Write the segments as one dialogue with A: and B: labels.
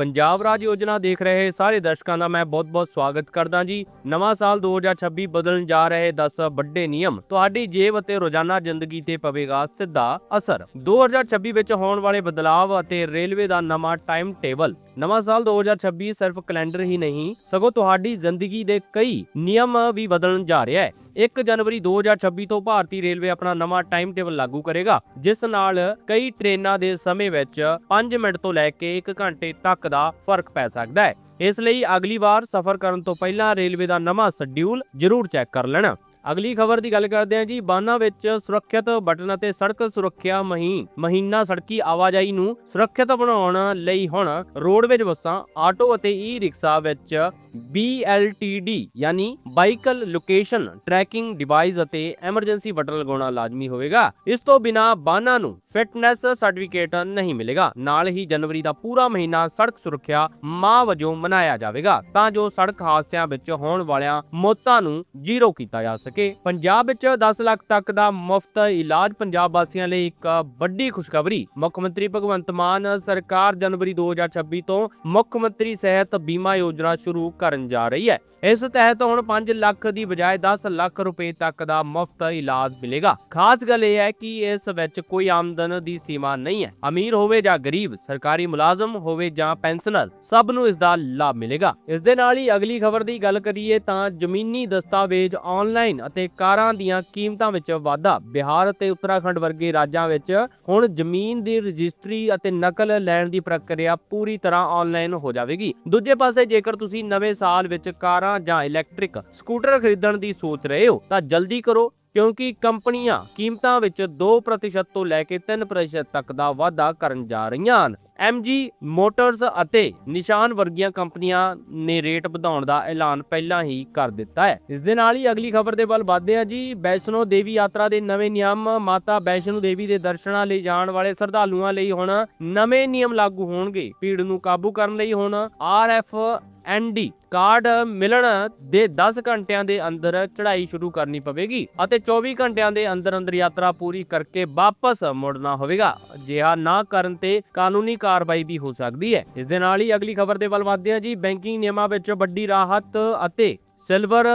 A: ਪੰਜਾਬ ਰਾਜ ਯੋਜਨਾ ਦੇਖ ਰਹੇ ਸਾਰੇ ਦਰਸ਼ਕਾਂ ਦਾ ਮੈਂ ਬਹੁਤ-ਬਹੁਤ ਸਵਾਗਤ ਕਰਦਾ ਜੀ। ਨਵਾਂ ਸਾਲ 2026 ਬਦਲਣ ਜਾ ਰਹੇ 10 ਵੱਡੇ ਨਿਯਮ, ਤੁਹਾਡੀ ਜੇਬ ਅਤੇ ਰੋਜ਼ਾਨਾ ਜ਼ਿੰਦਗੀ ਤੇ ਪਵੇਗਾ ਸਿੱਧਾ ਅਸਰ। 2026 ਵਿੱਚ ਹੋਣ ਵਾਲੇ ਬਦਲਾਵ ਅਤੇ ਰੇਲਵੇ ਦਾ ਨਵਾਂ ਟਾਈਮ ਟੇਬਲ ਨਵਾਂ ਸਾਲ 2026 ਸਿਰਫ ਕੈਲੰਡਰ ਹੀ ਨਹੀਂ, ਸਗੋਂ ਤੁਹਾਡੀ ਜ਼ਿੰਦਗੀ ਦੇ ਕਈ ਨਿਯਮ ਵੀ ਬਦਲਣ ਜਾ ਰਿਹਾ ਹੈ। 1 ਜਨਵਰੀ 2026 ਤੋਂ ਭਾਰਤੀ ਰੇਲਵੇ ਆਪਣਾ ਨਵਾਂ ਟਾਈਮ ਟੇਬਲ ਲਾਗੂ ਕਰੇਗਾ, ਜਿਸ ਨਾਲ ਕਈ ਟ੍ਰੇਨਾਂ ਦੇ ਸਮੇਂ ਵਿੱਚ 5 ਮਿੰਟ ਤੋਂ ਲੈ ਕੇ 1 ਘੰਟੇ ਤੱਕ ਦਾ ਫ਼ਰਕ ਪੈ ਸਕਦਾ ਹੈ। ਇਸ ਲਈ ਅਗਲੀ ਵਾਰ ਸਫ਼ਰ ਕਰਨ ਤੋਂ ਪਹਿਲਾਂ ਰੇਲਵੇ ਦਾ ਨਵਾਂ ਸ਼ਡਿਊਲ ਜ਼ਰੂਰ ਚੈੱਕ ਕਰ ਲੈਣਾ। ਅਗਲੀ ਖਬਰ ਦੀ ਗੱਲ ਕਰਦੇ ਹਾਂ ਜੀ। ਬਾਨਾਂ ਵਿੱਚ ਸੁਰੱਖਿਅਤ ਬਟਨ ਅਤੇ ਸੜਕ ਸੁਰੱਖਿਆ ਮਹੀਨ ਮਹੀਨਾ ਸੜਕੀ ਆਵਾਜਾਈ ਨੂੰ ਸੁਰੱਖਿਅਤ ਬਣਾਉਣ ਲਈ ਹੁਣ ਰੋਡਵੇਜ ਬੱਸਾਂ, ਆਟੋ ਅਤੇ ਈ ਰਿਕਸ਼ਾ ਵਿੱਚ BLTD ਯਾਨੀ ਬਾਈਕਲ ਲੋਕੇਸ਼ਨ ਟਰੈਕਿੰਗ ਡਿਵਾਈਸ ਅਤੇ ਐਮਰਜੈਂਸੀ ਬਟਨ ਲਗਾਉਣਾ ਲਾਜ਼ਮੀ ਹੋਵੇਗਾ। ਇਸ ਤੋਂ ਬਿਨਾ ਬਾਨਾਂ ਨੂੰ ਫਿਟਨੈਸ ਸਰਟੀਫਿਕੇਟ ਨਹੀਂ ਮਿਲੇਗਾ। ਨਾਲ ਹੀ ਜਨਵਰੀ ਦਾ ਪੂਰਾ ਮਹੀਨਾ ਸੜਕ ਸੁਰੱਖਿਆ ਮਾਹ ਵਜੋਂ ਮਨਾਇਆ ਜਾਵੇਗਾ। ਤਾਂ ਜੋ ਸੜਕ ਹਾਦਸਿਆਂ ਵਿੱਚ ਹੋਣ ਵਾਲਿਆਂ ਮੌਤਾਂ ਨੂੰ ਜ਼ੀਰੋ ਕੀਤਾ ਜਾ ਸਕੇ। ਪੰਜਾਬ ਵਿੱਚ 10 ਲੱਖ ਤੱਕ ਦਾ ਮੁਫਤ ਇਲਾਜ ਪੰਜਾਬ ਵਾਸੀਆਂ ਲਈ ਇੱਕ ਵੱਡੀ ਖੁਸ਼ਖਬਰੀ। ਮੁੱਖ ਮੰਤਰੀ ਭਗਵੰਤ ਮਾਨ ਸਰਕਾਰ ਜਨਵਰੀ 2026 ਤੋਂ ਮੁੱਖ ਮੰਤਰੀ ਸਿਹਤ ਬੀਮਾ ਯੋਜਨਾ ਸ਼ੁਰੂ ਕਰਨ ਜਾ ਰਹੀ ਹੈ। ਇਸ ਤਹਿਤ ਹੁਣ 5 ਲੱਖ ਦੀ ਬਜਾਏ 10 ਲੱਖ ਰੁਪਏ ਤੱਕ ਦਾ ਮੁਫਤ ਇਲਾਜ ਮਿਲੇਗਾ। ਖਾਸ ਗੱਲ ਇਹ ਹੈ ਕਿ ਇਸ ਵਿੱਚ ਕੋਈ ਆਮਦਨ ਦੀ ਸੀਮਾ ਨਹੀਂ ਹੈ। ਅਮੀਰ ਹੋਵੇ ਜਾਂ ਗਰੀਬ, ਸਰਕਾਰੀ ਮੁਲਾਜ਼ਮ ਹੋਵੇ ਜਾਂ ਪੈਨਸ਼ਨਰ, ਸਭ ਨੂੰ ਇਸ ਦਾ ਲਾਭ ਮਿਲੇਗਾ। ਇਸ ਦੇ ਨਾਲ ਹੀ ਅਗਲੀ ਖਬਰ ਦੀ ਗੱਲ ਕਰੀਏ ਤਾਂ ਜ਼ਮੀਨੀ ਦਸਤਾਵੇਜ਼ ਆਨਲਾਈਨ ਅਤੇ ਕਾਰਾਂ ਦੀਆਂ ਕੀਮਤਾਂ ਵਿੱਚ ਵਾਧਾ। ਬਿਹਾਰ ਅਤੇ ਉੱਤਰਾਖੰਡ ਵਰਗੇ ਰਾਜਾਂ ਵਿੱਚ ਹੁਣ ਜ਼ਮੀਨ ਦੀ ਰਜਿਸਟਰੀ ਅਤੇ ਨਕਲ ਲੈਣ ਦੀ ਪ੍ਰਕਿਰਿਆ ਪੂਰੀ ਤਰ੍ਹਾਂ ਆਨਲਾਈਨ ਹੋ ਜਾਵੇਗੀ। ਦੂਜੇ ਪਾਸੇ ਜੇਕਰ ਤੁਸੀਂ ਨਵੇਂ ਸਾਲ ਵਿੱਚ ਕਾਰਾਂ ਜਾਂ ਇਲੈਕਟ੍ਰਿਕ ਸਕੂਟਰ ਖਰੀਦਣ ਦੀ ਸੋਚ ਰਹੇ ਹੋ, ਤਾਂ ਜਲਦੀ ਕਰੋ, ਕਿਉਂਕਿ ਕੰਪਨੀਆਂ ਕੀਮਤਾਂ ਵਿੱਚ 2% ਤੋਂ ਲੈ ਕੇ 3% ਤੱਕ ਦਾ ਵਾਧਾ ਕਰਨ ਜਾ ਰਹੀਆਂ ਹਨ। MG ਮੋਟਰਸ ਅਤੇ ਨਿਸ਼ਾਨ ਵਰਗੀਆਂ ਕੰਪਨੀਆਂ ਨੇ ਰੇਟ ਵਧਾਉਣ ਦਾ ਐਲਾਨ ਪਹਿਲਾਂ ਹੀ ਕਰ ਦਿੱਤਾ ਹੈ। ਇਸ ਦੇ ਨਾਲ ਹੀ ਅਗਲੀ ਖਬਰ ਦੇ ਵੱਲ ਵਧਦੇ ਹਾਂ ਜੀ। ਵੈਸ਼ਨੋ ਦੇਵੀ ਯਾਤਰਾ ਦੇ ਨਵੇਂ ਨਿਯਮ ਮਾਤਾ ਵੈਸ਼ਨੋ ਦੇਵੀ ਦੇ ਦਰਸ਼ਨਾਂ ਲਈ ਜਾਣ ਵਾਲੇ ਸ਼ਰਧਾਲੂਆਂ ਲਈ ਹੁਣ ਨਵੇਂ ਨਿਯਮ ਲਾਗੂ ਹੋਣਗੇ। ਭੀੜ ਨੂੰ ਕਾਬੂ ਕਰਨ ਲਈ ਹੁਣ RF ਐਨਡੀ ਕਾਰਡ ਮਿਲਣ ਦੇ 10 ਘੰਟਿਆਂ ਦੇ ਅੰਦਰ ਚੜ੍ਹਾਈ ਸ਼ੁਰੂ ਕਰਨੀ ਪਵੇਗੀ ਅਤੇ 24 ਘੰਟਿਆਂ ਦੇ ਅੰਦਰ ਅੰਦਰ ਯਾਤਰਾ ਪੂਰੀ ਕਰਕੇ ਵਾਪਸ ਮੁੜਨਾ ਹੋਵੇਗਾ। ਅਜਿਹਾ ਨਾ ਕਰਨ ਤੇ ਕਾਨੂੰਨੀ ਕਾਰਵਾਈ ਵੀ ਹੋ ਸਕਦੀ ਹੈ। ਇਸ ਦੇ ਨਾਲ ਹੀ ਅਗਲੀ ਖਬਰ ਦੇ ਵੱਲ ਵਧਦੇ ਹਾਂ ਜੀ। ਬੈਂਕਿੰਗ ਨਿਯਮਾਂ ਵਿੱਚ ਵੱਡੀ ਰਾਹਤ ਅਤੇ ਸਿਲਵਰ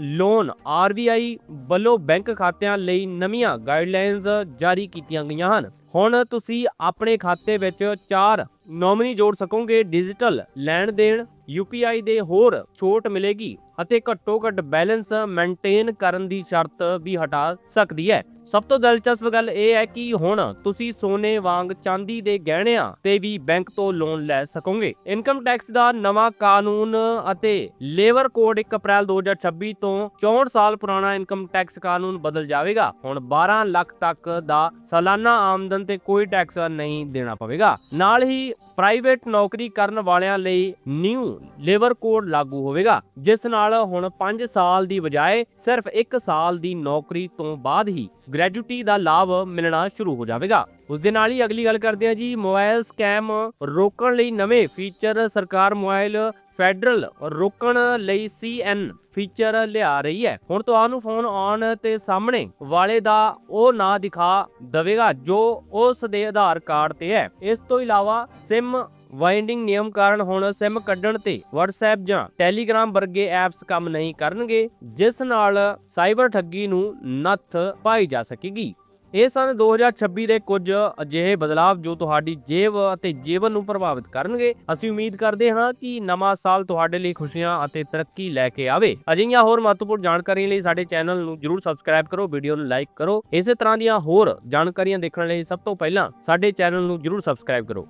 A: ਲੋਨ ਆਰਬੀਆਈ ਵੱਲੋਂ ਬੈਂਕ ਖਾਤਿਆਂ ਲਈ ਨਵੀਆਂ ਗਾਈਡਲਾਈਨਸ ਜਾਰੀ ਕੀਤੀਆਂ ਗਈਆਂ ਹਨ। ਹੁਣ ਤੁਸੀਂ ਆਪਣੇ ਖਾਤੇ ਵਿੱਚ ਚਾਰ ਨੋਮਨੀ ਜੋੜ ਸਕੋਗੇ ਡਿਜੀਟਲ ਲੈਣ ਦੇਣ UPI ਦੇ ਹੋਰ ਛੋਟ ਮਿਲੇਗੀ ਅਤੇ ਘੱਟੋ ਘੱਟ ਬੈਲੈਂਸ ਮੇਨਟੇਨ ਕਰਨ ਦੀ ਸ਼ਰਤ ਵੀ ਹਟਾ ਸਕਦੀ ਹੈ। ਸਭ ਤੋਂ ਦਿਲਚਸਪ ਗੱਲ ਇਹ ਹੈ ਕਿ ਹੁਣ ਤੁਸੀਂ ਸੋਨੇ ਵਾਂਗ ਚਾਂਦੀ ਦੇ ਗਹਿਣਿਆਂ ਤੇ ਵੀ ਬੈਂਕ ਤੋਂ ਲੋਨ ਲੈ ਸਕੋਗੇ। ਇਨਕਮ ਟੈਕਸ ਦਾ ਨਵਾਂ ਕਾਨੂੰਨ ਅਤੇ ਲੇਬਰ ਕੋਡ 1 ਅਪ੍ਰੈਲ 2026 ਤੋਂ 64 ਸਾਲ ਪੁਰਾਣਾ ਇਨਕਮ ਟੈਕਸ ਕਾਨੂੰਨ ਬਦਲ ਜਾਵੇਗਾ। ਹੁਣ 12 ਲੱਖ ਤੱਕ ਦਾ ਸਾਲਾਨਾ ਆਮਦਨ ਤੇ ਕੋਈ ਟੈਕਸ ਨਹੀਂ ਦੇਣਾ ਪਵੇਗਾ। ਨਾਲ ਹੀ ਪ੍ਰਾਈਵੇਟ ਨੌਕਰੀ ਕਰਨ ਵਾਲਿਆਂ ਲਈ ਨਿਊ ਲੇਬਰ ਕੋਡ ਲਾਗੂ ਹੋਵੇਗਾ, ਜਿਸ ਨਾਲ ਹੁਣ 5 ਸਾਲ ਦੀ ਬਜਾਏ ਸਿਰਫ 1 ਸਾਲ ਦੀ ਨੌਕਰੀ ਤੋਂ ਬਾਅਦ ਹੀ ਗ੍ਰੈਜੂਟੀ ਦਾ ਲਾਭ ਮਿਲਣਾ ਸ਼ੁਰੂ ਹੋ ਜਾਵੇਗਾ। ਉਸ ਦੇ ਨਾਲ ਹੀ ਅਗਲੀ ਗੱਲ ਕਰਦੇ ਹਾਂ ਜੀ, ਮੋਬਾਈਲ ਸਕੈਮ ਰੋਕਣ ਲਈ ਨਵੇਂ ਫੀਚਰ ਸਰਕਾਰ ਮੋਬਾਈਲ ਫੈਡਰਲ ਰੋਕਣ ਲਈ ਸੀਐਨ ਫੀਚਰ ਲਿਆ ਰਹੀ ਹੈ। ਹੁਣ ਤੁਹਾਨੂੰ ਫੋਨ ਆਨ ਤੇ ਸਾਹਮਣੇ ਵਾਲੇ ਦਾ ਉਹ ਨਾਂ ਦਿਖਾ ਦੇਵੇਗਾ, ਜੋ ਉਸ ਦੇ ਆਧਾਰ ਕਾਰਡ ਤੇ ਹੈ। ਇਸ ਤੋਂ ਇਲਾਵਾ ਸਿਮ ਵਾਈਂਡਿੰਗ ਨਿਯਮ ਕਾਰਨ ਹੁਣ ਸਿਮ ਕੱਢਣ ਤੇ WhatsApp ਜਾਂ Telegram ਵਰਗੇ ਐਪਸ ਕੰਮ ਨਹੀਂ ਕਰਨਗੇ, ਜਿਸ ਨਾਲ ਸਾਈਬਰ ਠੱਗੀ ਨੂੰ ਨੱਥ ਪਾਈ ਜਾ ਸਕੇਗੀ। ਇਹ ਸਨ 2026 ਦੇ ਕੁਝ ਅਜਿਹੇ ਬਦਲਾਵ ਜੋ ਤੁਹਾਡੀ ਜੇਬ ਅਤੇ ਜੀਵਨ ਨੂੰ ਪ੍ਰਭਾਵਿਤ ਕਰਨਗੇ। ਅਸੀਂ ਉਮੀਦ ਕਰਦੇ ਹਾਂ ਕਿ ਨਵਾਂ ਸਾਲ ਤੁਹਾਡੇ ਲਈ ਖੁਸ਼ੀਆਂ ਅਤੇ ਤਰੱਕੀ ਲੈ ਕੇ ਆਵੇ। ਅਜਿਹੀਆਂ ਹੋਰ ਮਹੱਤਵਪੂਰਨ ਜਾਣਕਾਰੀ ਲਈ ਸਾਡੇ ਚੈਨਲ ਨੂੰ ਜਰੂਰ ਸਬਸਕ੍ਰਾਈਬ ਕਰੋ, ਵੀਡੀਓ ਨੂੰ ਲਾਈਕ ਕਰੋ। ਇਸੇ ਤਰ੍ਹਾਂ ਦੀਆਂ ਹੋਰ ਜਾਣਕਾਰੀਆਂ ਦੇਖਣ ਲਈ ਸਭ ਤੋਂ ਪਹਿਲਾਂ ਸਾਡੇ ਚੈਨਲ ਨੂੰ ਜਰੂਰ ਸਬਸਕ੍ਰਾਈਬ ਕਰੋ।